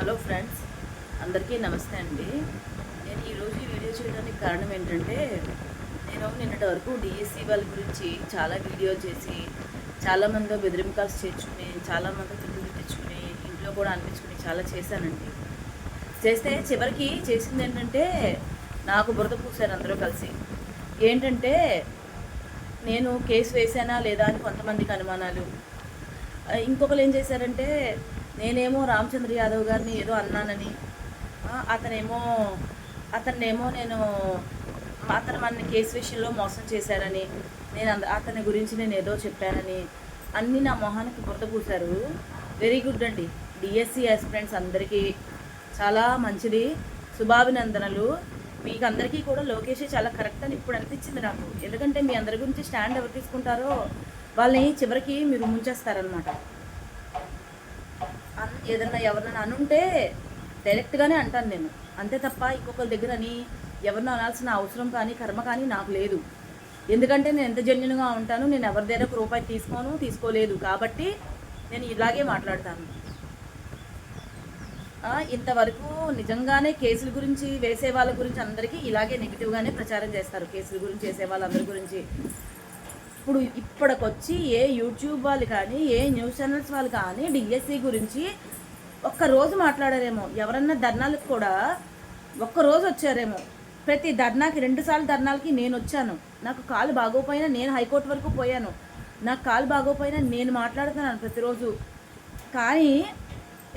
Hello friends అందరికీ నమస్తే అండి. నేను ఈరోజు ఈ వీడియో చేయడానికి కారణం ఏంటంటే నేను నిన్నటి వరకు డిఎస్సి వాళ్ళ గురించి చాలా వీడియోలు చేసి చాలామంది బెదిరింపుకాల్స్ చేర్చుకుని చాలామంది తిరుగులు తెచ్చుకుని ఇంట్లో కూడా అనిపించుకుని చాలా చేశానండి. చేస్తే చివరికి చేసింది ఏంటంటే నాకు బురద పూసారు అందరూ కలిసి. ఏంటంటే నేను కేసు వేసానా లేదా అని కొంతమందికి అనుమానాలు. ఇంకొకరు ఏం చేశారంటే నేనేమో రామచంద్ర యాదవ్ గారిని ఏదో అన్నానని. అతనేమో అతన్నేమో నేను అతను మన కేసు విషయంలో మోసం చేశారని నేను అంద అతని గురించి నేను ఏదో చెప్పానని అన్నీ నా మొహానికి బురద పూశారు. వెరీ గుడ్ అండి. డిఎస్సి ఆస్పిరెంట్స్ అందరికీ చాలా మంచిది. శుభాభినందనలు. మీకు అందరికీ కూడా లోకేష్ చాలా కరెక్ట్ అని ఇప్పుడు అనిపించింది నాకు. ఎందుకంటే మీ అందరి గురించి స్టాండ్ ఎవరు తీసుకుంటారో వాళ్ళని చివరికి మీరు ముంచేస్తారనమాట ఏదన్నా ఎవరినైనా అనుంటే డైరెక్ట్గానే అంటాను నేను. అంతే తప్ప ఇంకొకరి దగ్గర అని ఎవరినో అనాల్సిన అవసరం కానీ కర్మ కానీ నాకు లేదు. ఎందుకంటే నేను ఎంత జన్యునుగా ఉంటాను నేను ఎవరి దగ్గర ఒక రూపాయి తీసుకోను తీసుకోలేదు కాబట్టి నేను ఇలాగే మాట్లాడతాను. ఇంతవరకు నిజంగానే కేసుల గురించి వేసే వాళ్ళ గురించి అందరికీ ఇలాగే నెగిటివ్గానే ప్రచారం చేస్తారు. కేసుల గురించి వేసే వాళ్ళందరి గురించి. ఇప్పుడు ఇప్పటికొచ్చి ఏ యూట్యూబ్ వాళ్ళు కానీ ఏ న్యూస్ ఛానల్స్ వాళ్ళు కానీ డిఎస్సి గురించి ఒక్క రోజు మాట్లాడారేమో. ఎవరన్నా ధర్నాలకు కూడా ఒక్క రోజు వచ్చారేమో. ప్రతి ధర్నాకి రెండుసార్లు ధర్నాలకి నేను వచ్చాను. నాకు కాలు బాగోపోయినా నేను హైకోర్టు వరకు పోయాను. నాకు కాలు బాగోపోయినా నేను మాట్లాడుతున్నాను ప్రతిరోజు. కానీ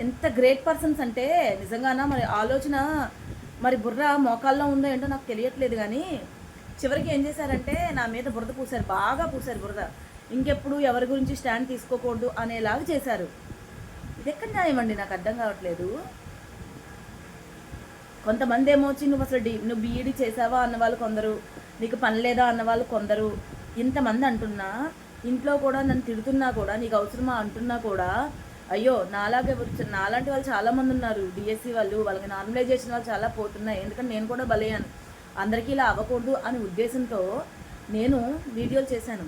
ఎంత గ్రేట్ పర్సన్స్ అంటే నిజంగానా మరి ఆలోచన మరి బుర్ర మోకాల్లో ఉందో ఏంటో నాకు తెలియట్లేదు కానీ చివరికి ఏం చేశారంటే నా మీద బురద పూసారు బాగా పూసారు బురద. ఇంకెప్పుడు ఎవరి గురించి స్టాండ్ తీసుకోకూడదు అనేలాగా చేశారు. ఇది ఎక్కడ న్యాయం అండి? నాకు అర్థం కావట్లేదు. కొంతమంది ఏమో వచ్చి నువ్వు అసలు డి నువ్వు బీఈడి చేసావా అన్న వాళ్ళు కొందరు నీకు పని లేదా? అన్న వాళ్ళు కొందరు. ఇంతమంది అంటున్నా ఇంట్లో కూడా నన్ను తిడుతున్నా కూడా నీకు అవసరమా? అంటున్నా కూడా అయ్యో నాలాగే వచ్చి- నాలాంటి వాళ్ళు చాలామంది ఉన్నారు. డిఎస్సి వాళ్ళు వాళ్ళకి నార్మలైజేషన్ వాళ్ళు చాలా పోతున్నాయి. ఎందుకంటే నేను కూడా బలయ్యాను. అందరికీ ఇలా అవ్వకూడదు అనే ఉద్దేశంతో నేను వీడియోలు చేశాను.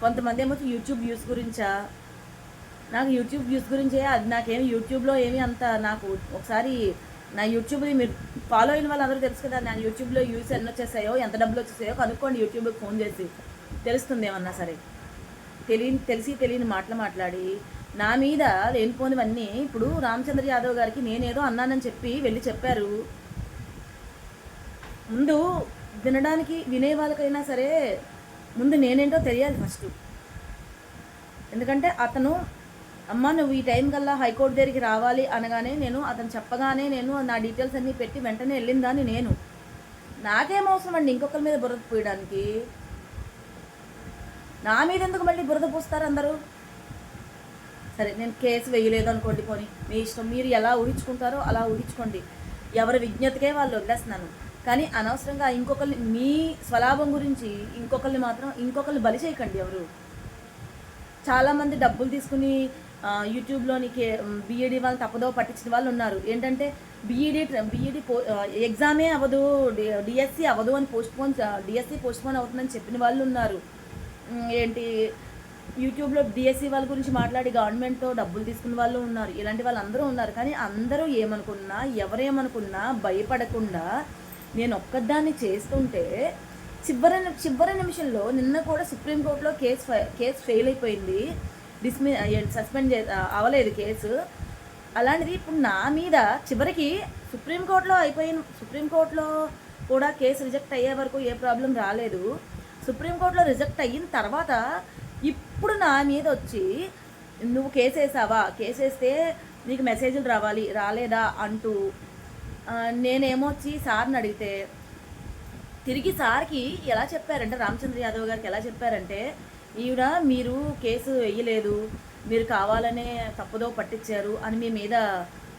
కొంతమంది ఏమో యూట్యూబ్ వ్యూస్ గురించా? నాకు యూట్యూబ్ వ్యూస్ గురించే అది నాకేమి యూట్యూబ్లో ఏమి అంత నాకు ఒకసారి నా యూట్యూబ్ని మీరు ఫాలో అయిన వాళ్ళందరూ తెలుసు కదా నా యూట్యూబ్లో వ్యూస్ ఎన్ని వచ్చేసాయో ఎంత డబ్బులు వచ్చేసాయో కనుక్కోండి యూట్యూబ్కి ఫోన్ చేసి. తెలుస్తుంది ఏమన్నా సరే. తెలియని తెలిసి తెలియని మాటలు మాట్లాడి నా మీద లేనిపోనివన్నీ ఇప్పుడు రామచంద్ర యాదవ్ గారికి నేనేదో అన్నానని చెప్పి వెళ్ళి చెప్పారు. ముందు వినడానికి వినే వాళ్ళకైనా సరే ముందు నేనేంటో తెలియాలి ఫస్ట్. ఎందుకంటే అతను అమ్మ నువ్వు ఈ టైం కల్లా హైకోర్టు దగ్గరికి రావాలి అనగానే నేను అతను చెప్పగానే నేను నా డీటెయిల్స్ అన్నీ పెట్టి వెంటనే వెళ్ళిందని నేను. నాకేం అవసరం అండి ఇంకొకరి మీద బురద పోయడానికి? నా మీద ఎందుకు మళ్ళీ బురద పూస్తారు అందరూ? సరే నేను కేసు వేయలేదు అనుకోండి పోనీ. మీ ఇష్టం మీరు ఎలా ఊహించుకుంటారో అలా ఊహించుకోండి. ఎవరి విజ్ఞతకే వాళ్ళు వదిలేస్తున్నాను. కానీ అనవసరంగా ఇంకొకరిని మీ స్వలాభం గురించి ఇంకొకరిని మాత్రం ఇంకొకరిని బలి చేయకండి ఎవరు. చాలామంది డబ్బులు తీసుకుని యూట్యూబ్లోని కే బీఈడి వాళ్ళు తప్పదో పట్టించిన వాళ్ళు ఉన్నారు. ఏంటంటే బీఈడి బీఈడి పో ఎగ్జామే అవ్వదు డిఎస్సి అవ్వదు అని postpone DSC postpone అవుతుందని చెప్పిన వాళ్ళు ఉన్నారు. ఏంటి యూట్యూబ్లో డిఎస్సి వాళ్ళ గురించి మాట్లాడి గవర్నమెంట్తో డబ్బులు తీసుకున్న వాళ్ళు ఉన్నారు. ఇలాంటి వాళ్ళు అందరూ ఉన్నారు. కానీ అందరూ ఏమనుకున్నా ఎవరేమనుకున్నా భయపడకుండా నేను ఒక్కదాన్ని చేస్తుంటే చివరి చివరి నిమిషంలో నిన్న కూడా సుప్రీంకోర్టులో కేసు కేసు ఫెయిల్ అయిపోయింది. డిస్మి సస్పెండ్ చే అవ్వలేదు కేసు. అలాంటిది ఇప్పుడు నా మీద చివరికి సుప్రీంకోర్టులో అయిపోయిన సుప్రీంకోర్టులో కూడా కేసు రిజెక్ట్ అయ్యే వరకు ఏ ప్రాబ్లం రాలేదు. సుప్రీంకోర్టులో రిజెక్ట్ అయిన తర్వాత ఇప్పుడు నా మీద వచ్చి నువ్వు కేసు వేసావా కేసు వేస్తే నీకు మెసేజ్లు రావాలి రాలేదా? అంటూ నేనేమో వచ్చి సార్ని అడిగితే తిరిగి సార్కి ఎలా చెప్పారంటే రామచంద్ర యాదవ్ గారికి ఎలా చెప్పారంటే ఈవిడ మీరు కేసు వేయలేదు మీరు కావాలనే తప్పుదో పట్టించారు అని మీ మీద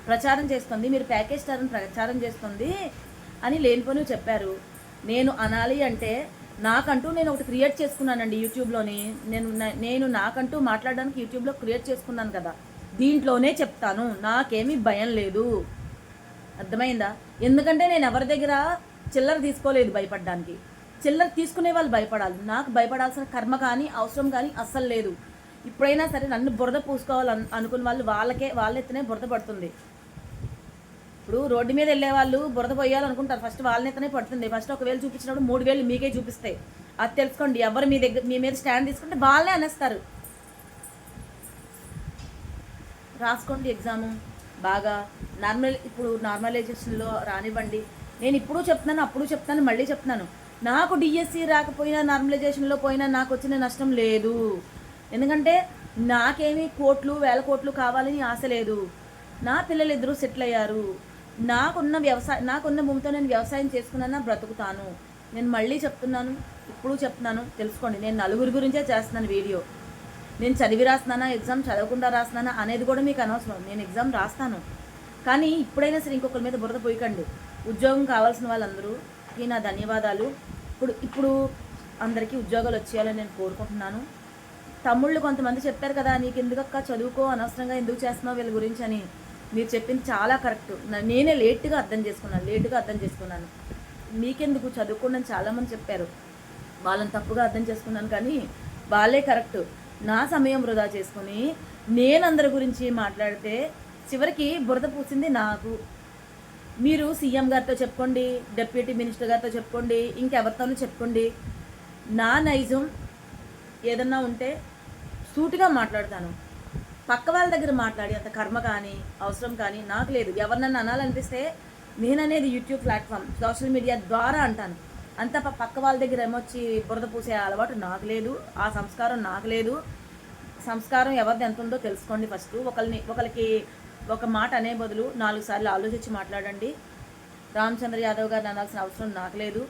ప్రచారం చేస్తుంది మీరు ప్యాకేజ్ స్టార్ని ప్రచారం చేస్తుంది అని లేనిపోని చెప్పారు. నేను అనాలి అంటే నాకంటూ నేను ఒకటి క్రియేట్ చేసుకున్నానండి యూట్యూబ్లోని. నేను నేను నాకంటూ మాట్లాడడానికి యూట్యూబ్లో క్రియేట్ చేసుకున్నాను కదా దీంట్లోనే చెప్తాను. నాకేమీ భయం లేదు. అర్థమైందా? ఎందుకంటే నేను ఎవరి దగ్గర చిల్లర తీసుకోలేదు భయపడడానికి. చిల్లర తీసుకునే వాళ్ళు భయపడాలి. నాకు భయపడాల్సిన కర్మ కానీ అవసరం కానీ అస్సలు లేదు. ఇప్పుడైనా సరే నన్ను బురద పూసుకోవాలని అనుకున్న వాళ్ళు వాళ్ళకే వాళ్ళెత్తనే బురద పడుతుంది. ఇప్పుడు రోడ్డు మీద వెళ్ళే వాళ్ళు బురద పోయాలనుకుంటారు ఫస్ట్ వాళ్ళనైతేనే పడుతుంది. ఫస్ట్ ఒకవేళ చూపించినప్పుడు మూడు వేలు మీకే చూపిస్తాయి అది తెలుసుకోండి. ఎవరు మీ దగ్గర మీ మీద స్టాండ్ తీసుకుంటే వాళ్ళే అనేస్తారు. రాసుకోండి ఎగ్జాము. బాగా నార్మల్ ఇప్పుడు నార్మలైజేషన్లో రానివ్వండి. నేను ఇప్పుడు చెప్తున్నాను అప్పుడు చెప్తాను మళ్ళీ చెప్తున్నాను. నాకు డిఎస్సి రాకపోయినా నార్మలైజేషన్లో పోయినా నాకు వచ్చిన నష్టం లేదు. ఎందుకంటే నాకేమీ కోట్లు వేల కోట్లు కావాలని ఆశ లేదు. నా పిల్లలు ఇద్దరు సెటిల్ అయ్యారు. నాకున్న వ్యవసాయ నాకున్న భూమితో నేను వ్యవసాయం చేసుకున్నా బ్రతుకుతాను. నేను మళ్ళీ చెప్తున్నాను ఇప్పుడు చెప్తున్నాను తెలుసుకోండి. నేను నలుగురి గురించే చేస్తున్నాను వీడియో. నేను చదివి రాస్తున్నానా ఎగ్జామ్ చదవకుండా రాస్తున్నానా అనేది కూడా మీకు అనవసరం. నేను ఎగ్జామ్ రాస్తాను. కానీ ఇప్పుడైనా సరే ఇంకొకరి మీద బురద పోయకండి ఉద్యోగం కావాల్సిన వాళ్ళందరూ ఈ నా ధన్యవాదాలు. ఇప్పుడు ఇప్పుడు అందరికీ ఉద్యోగాలు వచ్చేయాలని నేను కోరుకుంటున్నాను. తమ్ముళ్ళు కొంతమంది చెప్పారు కదా నీకు ఎందుకక్క చదువుకో అనవసరంగా ఎందుకు చేస్తున్నావు వీళ్ళ గురించి అని. మీరు చెప్పింది చాలా కరెక్ట్. నేనే లేట్గా అర్థం చేసుకున్నాను లేటుగా అర్థం చేసుకున్నాను. మీకెందుకు? చదువుకోండి అని చాలామంది చెప్పారు. వాళ్ళని తప్పుగా అర్థం చేసుకున్నాను కానీ వాళ్ళే కరెక్ట్. నా సమయం వృధా చేసుకుని నేను అందరి గురించి మాట్లాడితే చివరికి బురద పూసింది నాకు. మీరు సీఎం గారితో చెప్పుకోండి డిప్యూటీ మినిస్టర్ గారితో చెప్పుకోండి ఇంకెవరితోనూ చెప్పుకోండి. నా నైజం ఏదన్నా ఉంటే సూటిగా మాట్లాడతాను. పక్క వాళ్ళ దగ్గర మాట్లాడి అంత కర్మ కానీ అవసరం కానీ నాకు లేదు. ఎవరినన్నా అనాలనిపిస్తే నేననేది యూట్యూబ్ ప్లాట్ఫామ్ సోషల్ మీడియా ద్వారా అంటాను. అంత పక్క వాళ్ళ దగ్గర ఏమొచ్చి బురద పూసే అలవాటు నాకు లేదు. ఆ సంస్కారం నాకు లేదు. సంస్కారం ఎవరిది ఎంత ఉందో తెలుసుకోండి ఫస్ట్. ఒకరిని ఒకరికి ఒక మాట అనే బదులు నాలుగు సార్లు ఆలోచించి మాట్లాడండి. రామచంద్ర యాదవ్ గారిని అనాల్సిన అవసరం నాకు లేదు.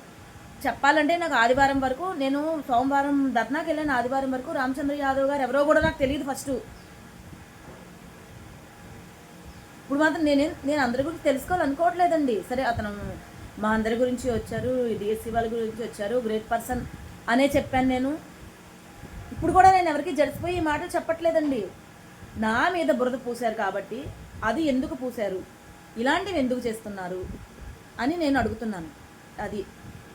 చెప్పాలంటే నాకు ఆదివారం వరకు నేను సోమవారం ధర్నాకి వెళ్ళిన ఆదివారం వరకు రామచంద్ర యాదవ్ గారు ఎవరో కూడా నాకు తెలియదు ఫస్ట్. ఇప్పుడు మాత్రం నేను నేను అందరి గురించి తెలుసుకోవాలనుకోవట్లేదండి. సరే అతను మా అందరి గురించి వచ్చారు డిఎస్సి వాళ్ళ గురించి వచ్చారు గ్రేట్ పర్సన్ అనే చెప్పాను నేను. ఇప్పుడు కూడా నేను ఎవరికి జడిసిపోయి ఈ మాటలు చెప్పట్లేదండి. నా మీద బురద పూశారు కాబట్టి అది ఎందుకు పూశారు? ఇలాంటివి ఎందుకు చేస్తున్నారు? అని నేను అడుగుతున్నాను. అది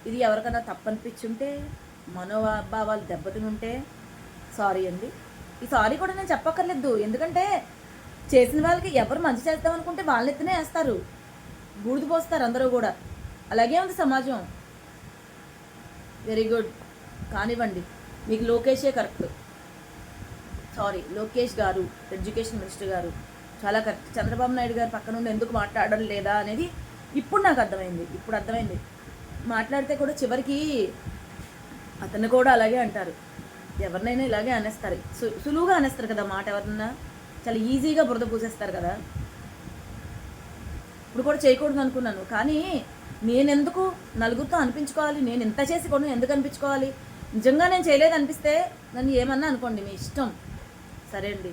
ఇది ఎవరికైనా తప్పనిపించుంటే మనోభావాలు దెబ్బతిని ఉంటే సారీ అండి. ఈ సారీ కూడా నేను చెప్పక్కర్లేదు. ఎందుకంటే చేసిన వాళ్ళకి ఎవరు మంచి చేద్దాం అనుకుంటే వాళ్ళెత్తనే వేస్తారు. బూడిద పోస్తారు అందరూ కూడా. అలాగే ఉంది సమాజం. వెరీ గుడ్ కానివ్వండి. మీకు లోకేషే కరెక్ట్. సారీ లోకేష్ గారు ఎడ్యుకేషన్ మినిస్టర్ గారు చాలా కరెక్ట్. చంద్రబాబు నాయుడు గారు పక్కన ఉండి ఎందుకు మాట్లాడడం లేదా అనేది ఇప్పుడు నాకు అర్థమైంది. ఇప్పుడు అర్థమైంది. మాట్లాడితే కూడా చివరికి అతను కూడా అలాగే అంటారు. ఎవరినైనా ఇలాగే అనేస్తారు. సు సులువుగా అనేస్తారు కదా మాట ఎవరన్నా. చాలా ఈజీగా బురద పూసేస్తారు కదా. ఇప్పుడు కూడా చేయకూడదు అనుకున్నాను. కానీ నేనెందుకు నలుగురితో అనిపించుకోవాలి? నేను ఎంత చేసి కొను ఎందుకు అనిపించుకోవాలి? నిజంగా నేను చేయలేదు అనిపిస్తే నన్ను ఏమన్నా అనుకోండి మీ ఇష్టం. సరే అండి.